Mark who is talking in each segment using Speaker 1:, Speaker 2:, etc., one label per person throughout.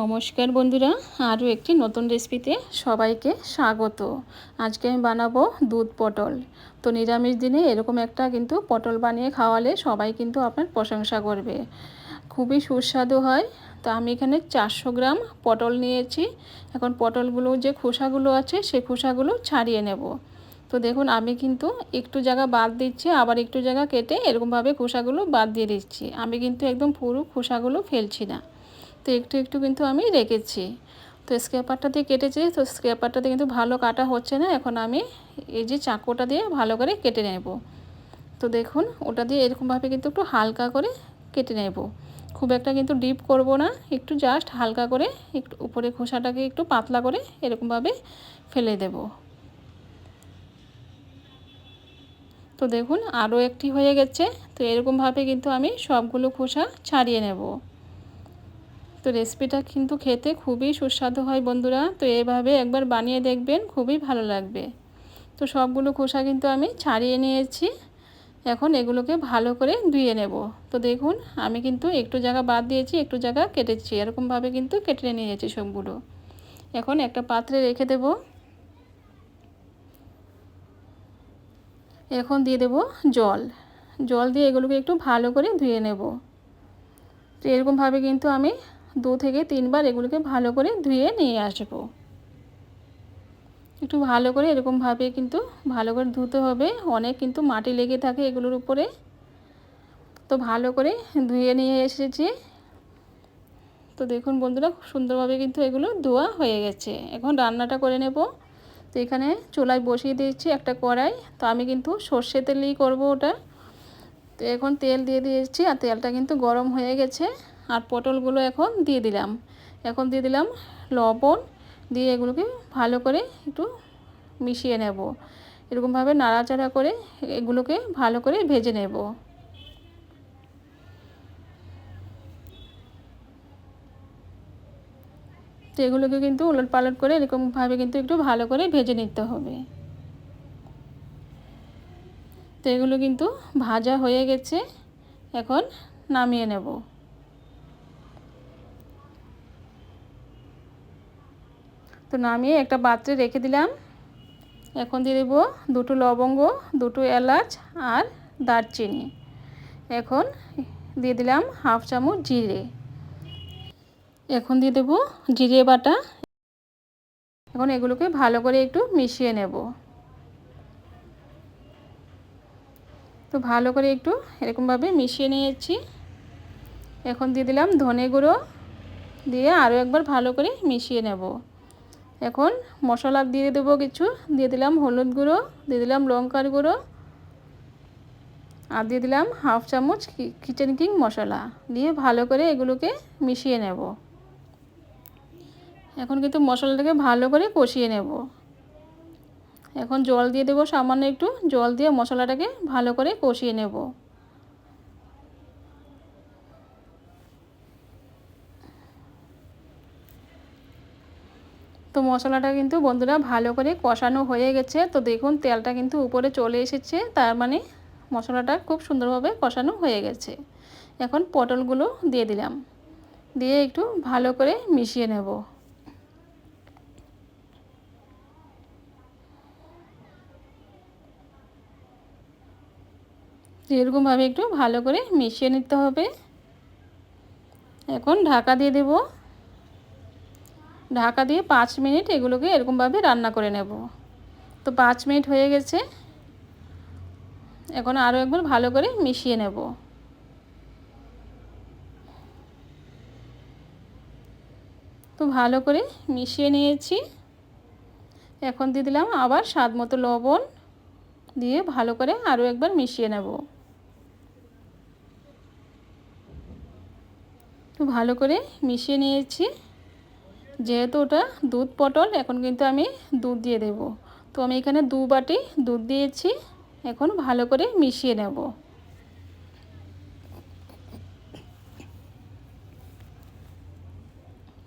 Speaker 1: নমস্কার বন্ধুরা, আরও একটি নতুন রেসিপিতে সবাইকে স্বাগত। আজকে আমি বানাবো দুধ পটল। তো নিরামিষ দিনে এরকম একটা কিন্তু পটল বানিয়ে খাওয়ালে সবাই কিন্তু আপনার প্রশংসা করবে। খুবই সুস্বাদু হয়। তো আমি এখানে চারশো গ্রাম পটল নিয়েছি। এখন পটলগুলো যে খোসাগুলো আছে, সে খোসাগুলো ছাড়িয়ে নেব। তো দেখুন, আমি কিন্তু একটু জায়গা বাদ দিচ্ছি, আবার একটু জায়গা কেটে এরকমভাবে খোসাগুলো বাদ দিয়ে দিচ্ছি। আমি কিন্তু একদম পুরো খোসাগুলো ফেলছি না। তো একটু একটু কিন্তু আমি রেখেছি। তো স্ক্র্যাপারটা দিয়ে কেটেছি, তো স্ক্র্যাপারটা দিয়ে কিন্তু ভালো কাটা হচ্ছে না। এখন আমি এই যে চাকুটা দিয়ে ভালো করে কেটে নেব। তো দেখুন, ওটা দিয়ে এরকমভাবে কিন্তু একটু হালকা করে কেটে নেব। খুব একটা কিন্তু ডিপ করব না, একটু জাস্ট হালকা করে একটু উপরে খোসাটাকে একটু পাতলা করে এরকমভাবে ফেলে দেব। তো দেখুন, আরও একটি হয়ে গেছে। তো এরকমভাবে কিন্তু আমি সবগুলো খোসা ছাড়িয়ে নেব। তো রেসিপিটা কিন্তু খেতে খুবই সুস্বাদু হয় বন্ধুরা। তো এভাবে একবার বানিয়ে দেখবেন খুবই ভালো লাগবে। তো সবগুলো খোসা কিন্তু আমি ছাড়িয়ে নিয়েছি। এখন এগুলোকে ভালো করে ধুয়ে নেব। তো দেখুন, আমি কিন্তু একটু জায়গা বাদ দিয়েছি, একটু জায়গা কেটেছি। এরকমভাবে কিন্তু কেটে নিয়েছি সবগুলো। এখন একটা পাত্রে রেখে দেব। এখন দিয়ে দেব জল। জল দিয়ে এগুলোকে একটু ভালো করে ধুয়ে নেব। তো এরকমভাবে কিন্তু আমি দু থেকে তিনবার এগুলোকে ভালো করে ধুয়ে নিয়ে আসব। একটু ভালো করে এরকমভাবে কিন্তু ভালো করে ধুতে হবে। অনেক কিন্তু মাটি লেগে থাকে এগুলোর উপরে। তো ভালো করে ধুয়ে নিয়ে এসেছি। তো দেখুন বন্ধুরা, খুব সুন্দরভাবে কিন্তু এগুলো ধোয়া হয়ে গেছে। এখন রান্নাটা করে নেব। তো এখানে চুলায় বসিয়ে দিয়েছি একটা কড়াই। তো আমি কিন্তু সর্ষে তেলেই করব ওটা। তো এখন তেল দিয়ে দিয়েছি আর তেলটা কিন্তু গরম হয়ে গেছে। আর পটলগুলো এখন দিয়ে দিলাম। এখন দিয়ে দিলাম লবণ, দিয়ে এগুলোকে ভালো করে একটু মিশিয়ে নেব। এরকমভাবে নাড়াচাড়া করে এগুলোকে ভালো করে ভেজে নেব। তো এগুলোকে কিন্তু উলট পালট করে এরকমভাবে কিন্তু একটু ভালো করে ভেজে নিতে হবে। তো এগুলো কিন্তু ভাজা হয়ে গেছে, এখন নামিয়ে নেব। তো নামিয়ে একটা পাত্রে রেখে দিলাম। এখন দিয়ে দেবো দুটো লবঙ্গ, দুটো এলাচ আর দারচিনি। এখন দিয়ে দিলাম হাফ চামচ জিরে। এখন দিয়ে দেবো জিরে বাটা। এখন এগুলোকে ভালো করে একটু মিশিয়ে নেব। তো ভালো করে একটু এরকমভাবে মিশিয়ে নিয়েছি। এখন দিয়ে দিলাম ধনে গুঁড়ো। দিয়ে আরও একবার ভালো করে মিশিয়ে নেব। এখন মশলা দিয়ে দেবো কিছু। দিয়ে দিলাম হলুদ গুঁড়ো, দিয়ে দিলাম লঙ্কার গুঁড়ো, আর দিয়ে দিলাম হাফ চামচ কিচেন কিং মশলা। দিয়ে ভালো করে এগুলোকে মিশিয়ে নেব। এখন কিন্তু মশলাটাকে ভালো করে কষিয়ে নেব। এখন জল দিয়ে দেবো সামান্য একটু। জল দিয়ে মশলাটাকে ভালো করে কষিয়ে নেব। তো মশলাটা কিন্তু বন্ধুরা ভালো করে কষানো হয়ে গেছে। তো দেখুন, তেলটা কিন্তু উপরে চলে এসেছে, তার মানে মশলাটা খুব সুন্দরভাবে কষানো হয়ে গেছে। এখন পটলগুলো দিয়ে দিলাম। দিয়ে একটু ভালো করে মিশিয়ে নেব। এরকমভাবে একটু ভালো করে মিশিয়ে নিতে হবে। এখন ঢাকা দিয়ে দেবো। ঢাকা দিয়ে পাঁচ মিনিট এগুলোকে এরকমভাবে রান্না করে নেব। তো পাঁচ মিনিট হয়ে গেছে। এখন আরও একবার ভালো করে মিশিয়ে নেব। তো ভালো করে মিশিয়ে নিয়েছি। এখন দিয়ে দিলাম আবার স্বাদ মতো লবণ দিয়ে ভালো করে আরও একবার মিশিয়ে নেব। তো ভালো করে মিশিয়ে নিয়েছি। যেহেতু ওটা দুধ পটল, এখন কিন্তু আমি দুধ দিয়ে দেব। তো আমি এখানে দু বাটি দুধ দিয়েছি, এখন ভালো করে মিশিয়ে নেব।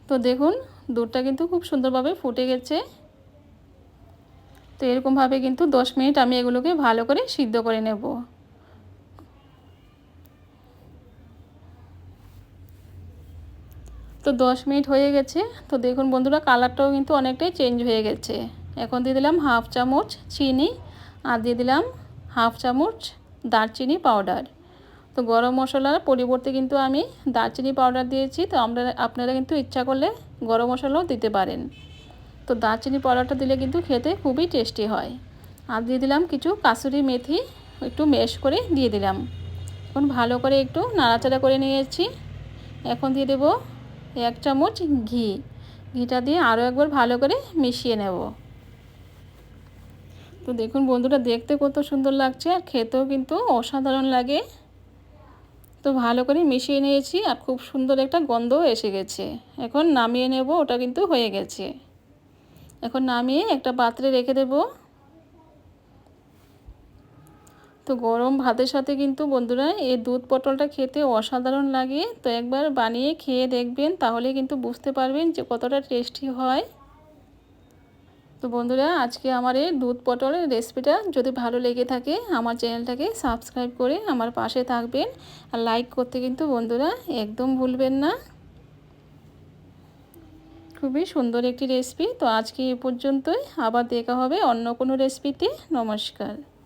Speaker 1: তো দেখুন, দুধটা কিন্তু খুব সুন্দরভাবে ফুটে গেছে। তো এরকমভাবে কিন্তু দশ মিনিট আমি এগুলোকে ভালো করে সিদ্ধ করে নেব। তো তো দশ মিনিট হয়ে গেছে। তো দেখুন বন্ধুরা, কালারটাও কিন্তু অনেকটাই চেঞ্জ হয়ে গেছে। এখন দিয়ে দিলাম হাফ চামচ চিনি আর দিয়ে দিলাম হাফ চামচ দারচিনি পাউডার তো গরম মশলার পরিবর্তে কিন্তু আমি দারচিনি পাউডার দিয়েছি। তো আমরা, আপনারা কিন্তু ইচ্ছা করলে গরম মশলাও দিতে পারেন। তো দারচিনি পাউডারটা দিলে কিন্তু খেতে খুবই টেস্টি হয়। আর দিয়ে দিলাম কিছু কাসুরি মেথি, একটু মেশ করে দিয়ে দিলাম। এখন ভালো করে একটু নাড়াচাড়া করে নিয়েছি। এখন দিয়ে দেবো এক চামচ ঘি। ঘিটা দিয়ে আরও একবার ভালো করে মিশিয়ে নেব। তো দেখুন বন্ধুরা, দেখতে কত সুন্দর লাগছে আর খেতেও কিন্তু অসাধারণ লাগে। তো ভালো করে মিশিয়ে নিয়েছি আর খুব সুন্দর একটা গন্ধও এসে গেছে। এখন নামিয়ে নেব, ওটা কিন্তু হয়ে গেছে। এখন নামিয়ে একটা পাত্রে রেখে দেব। তো গরম ভাতের সাথে কিন্তু বন্ধুরা এই দুধ পটলটা খেতে অসাধারণ লাগে। তো একবার বানিয়ে খেয়ে দেখবেন, তাহলে কিন্তু বুঝতে পারবেন যে কতটা টেস্টি হয়। তো বন্ধুরা, আজকে আমার এই দুধ পটলের রেসিপিটা যদি ভালো লেগে থাকে, আমার চ্যানেলটাকে সাবস্ক্রাইব করে আমার পাশে থাকবেন। আর লাইক করতে কিন্তু বন্ধুরা একদম ভুলবেন না। খুবই সুন্দর একটি রেসিপি। তো আজকে এ পর্যন্তই। আবার দেখা হবে অন্য কোনো রেসিপিতে। নমস্কার।